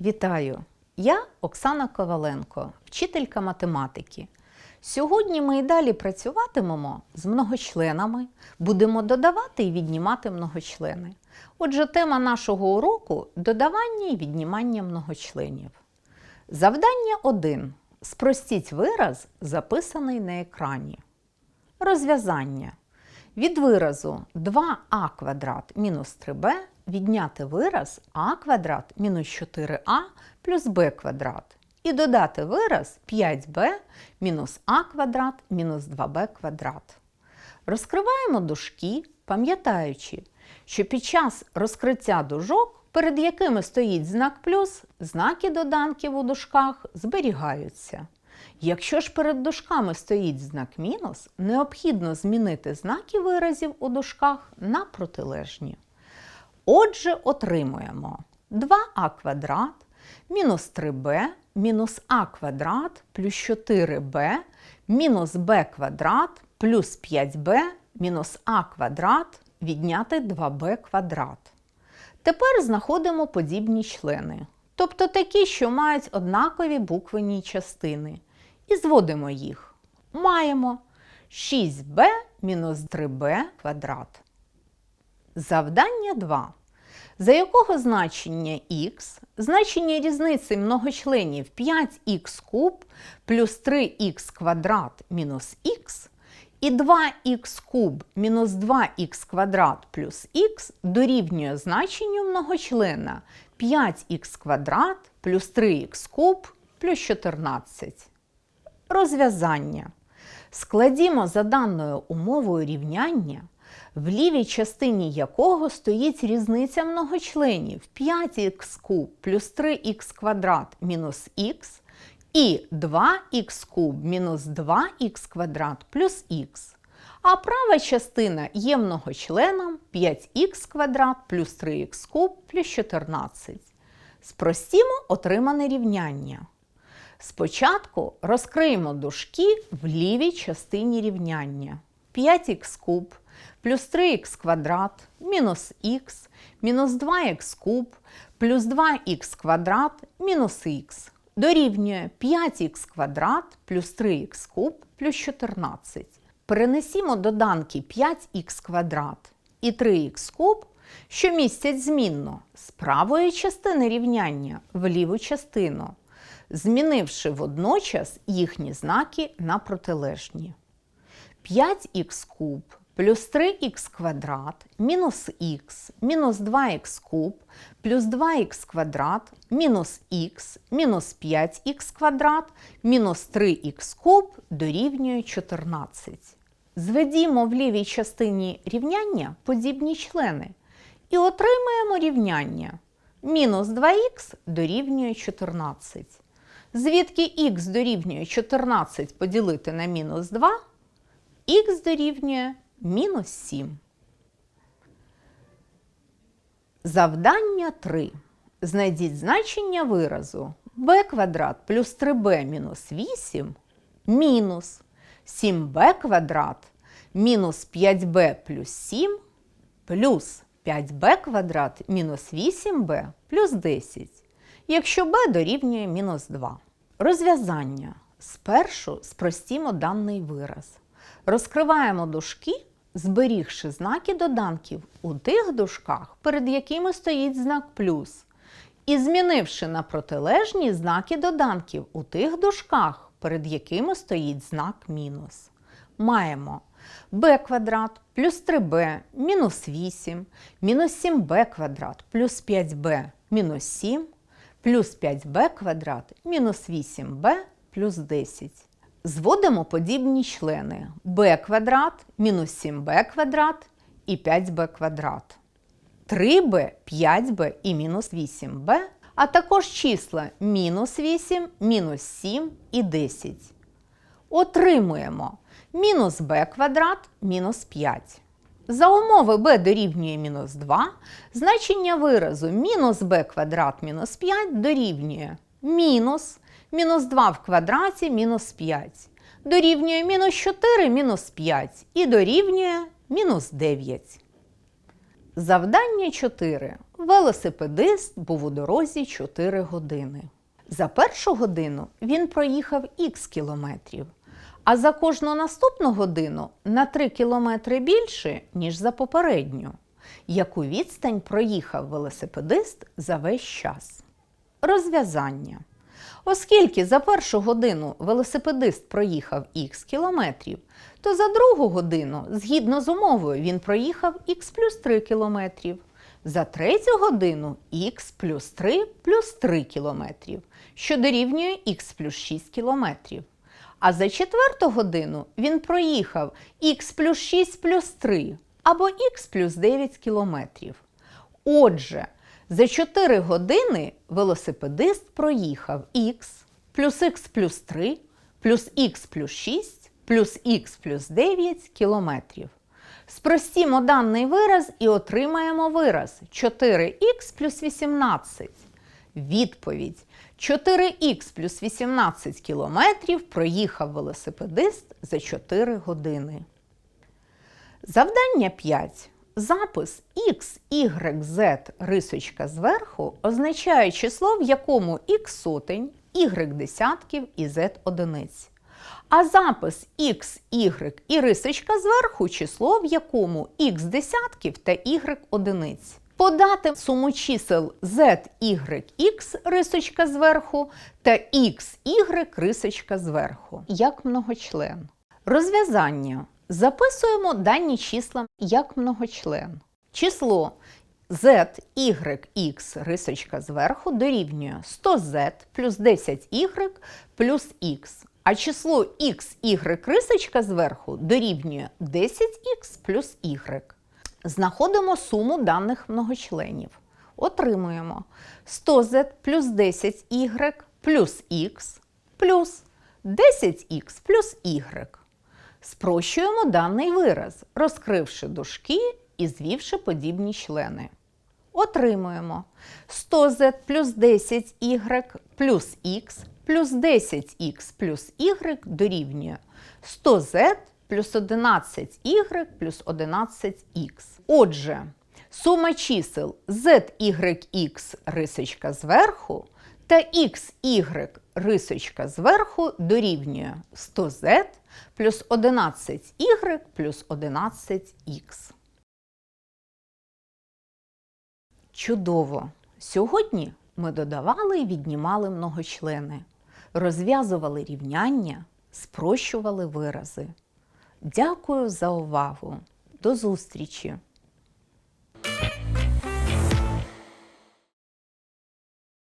Вітаю! Я Оксана Коваленко, вчителька математики. Сьогодні ми і далі працюватимемо з многочленами, будемо додавати і віднімати многочлени. Отже, тема нашого уроку додавання і віднімання многочленів. Завдання 1. Спростіть вираз, записаний на екрані. Розв'язання. Від виразу 2а квадрат мінус 3b відняти вираз а квадрат мінус 4а плюс b квадрат. І додати вираз 5b мінус а квадрат мінус 2b квадрат. Розкриваємо дужки, пам'ятаючи, що під час розкриття дужок, перед якими стоїть знак плюс, знаки доданків у дужках зберігаються. Якщо ж перед дужками стоїть знак мінус, необхідно змінити знаки виразів у дужках на протилежні. Отже, отримуємо 2а квадрат мінус 3b мінус а квадрат плюс 4b мінус b квадрат плюс 5b мінус а квадрат відняти 2b квадрат. Тепер знаходимо подібні члени, тобто такі, що мають однакові буквенні частини. І зводимо їх. Маємо 6b мінус 3b квадрат. Завдання 2. За якого значення х, значення різниці многочленів 5х куб плюс 3х квадрат мінус х і 2х куб мінус 2х квадрат плюс х дорівнює значенню многочлена 5х квадрат плюс 3х куб плюс 14. Розв'язання. Складімо за даною умовою рівняння, в лівій частині якого стоїть різниця многочленів 5х куб плюс 3х квадрат мінус х і 2х куб мінус 2х квадрат плюс х. А права частина є многочленом 5х квадрат плюс 3х куб плюс 14. Спростімо отримане рівняння. Спочатку розкриємо дужки в лівій частині рівняння. 5х куб плюс 3х квадрат мінус х мінус 2х куб плюс 2х квадрат мінус х дорівнює 5х квадрат плюс 3х куб плюс 14. Перенесімо доданки 5х квадрат і 3х куб, що містять змінно з правої частини рівняння в ліву частину змінивши водночас їхні знаки на протилежні. 5х куб плюс 3х квадрат мінус х мінус 2х куб плюс 2х квадрат мінус х мінус 5х квадрат мінус 3х куб дорівнює 14. Зведімо в лівій частині рівняння подібні члени і отримаємо рівняння мінус 2х дорівнює 14. Звідки х дорівнює 14 поділити на мінус 2, х дорівнює мінус 7. Завдання 3. Знайдіть значення виразу b квадрат плюс 3b мінус 8 мінус 7b квадрат мінус 5b плюс 7 плюс 5b квадрат мінус 8b плюс 10 якщо b дорівнює мінус 2. Розв'язання. Спершу спростімо даний вираз. Розкриваємо дужки, зберігши знаки доданків у тих дужках, перед якими стоїть знак плюс, і змінивши на протилежні знаки доданків у тих дужках, перед якими стоїть знак мінус. Маємо b квадрат плюс 3b мінус 8, мінус 7b квадрат плюс 5b мінус 7 плюс 5b квадрат мінус 8b плюс 10. Зводимо подібні члени b квадрат мінус 7b квадрат і 5b квадрат. 3b, 5b і мінус 8b, а також числа мінус 8, мінус 7 і 10. Отримуємо мінус b квадрат мінус 5. За умови b дорівнює мінус 2, значення виразу мінус b квадрат мінус 5 дорівнює мінус мінус 2 в квадраті мінус 5. Дорівнює мінус 4 мінус 5 і дорівнює мінус 9. Завдання 4. велосипедист був у дорозі 4 години. За першу годину він проїхав х кілометрів, а за кожну наступну годину на 3 кілометри більше, ніж за попередню. Яку відстань проїхав велосипедист за весь час? Розв'язання. Оскільки за першу годину велосипедист проїхав х кілометрів, то за другу годину, згідно з умовою, він проїхав х плюс 3 кілометрів. За третю годину х плюс 3 плюс 3 кілометрів, що дорівнює х плюс 6 кілометрів. А за четверту годину він проїхав х плюс 6 плюс 3 або х плюс 9 кілометрів. Отже, за 4 години велосипедист проїхав х плюс х плюс 3 плюс х плюс 6 плюс х плюс 9 кілометрів. Спростімо даний вираз і отримаємо вираз 4х плюс 18. Відповідь 4х плюс 18 кілометрів проїхав велосипедист за 4 години. Завдання 5. Запис x, y, z рисочка зверху означає число, в якому x сотень, y десятків і z одиниць. А запис x, y і рисочка зверху число, в якому x десятків та y одиниць. Подати суму чисел z, y, x рисочка зверху та x, y рисочка зверху. Як многочлен. Розв'язання. Записуємо дані числа як многочлен. Число z, y, x рисочка зверху дорівнює 100z плюс 10y плюс x. А число x, y рисочка зверху дорівнює 10х плюс y. Знаходимо суму даних многочленів. Отримуємо 100z плюс 10y плюс x плюс 10х плюс y. Спрощуємо даний вираз, розкривши дужки і звівши подібні члени. Отримуємо 100z плюс 10y плюс х плюс 10х плюс y дорівнює 100z плюс 11y плюс 11х. Отже, сума чисел zYX рисочка зверху та xy рисочка зверху дорівнює 100z плюс 11y плюс 11х. Чудово! Сьогодні ми додавали і віднімали многочлени, розв'язували рівняння, спрощували вирази. Дякую за увагу! До зустрічі!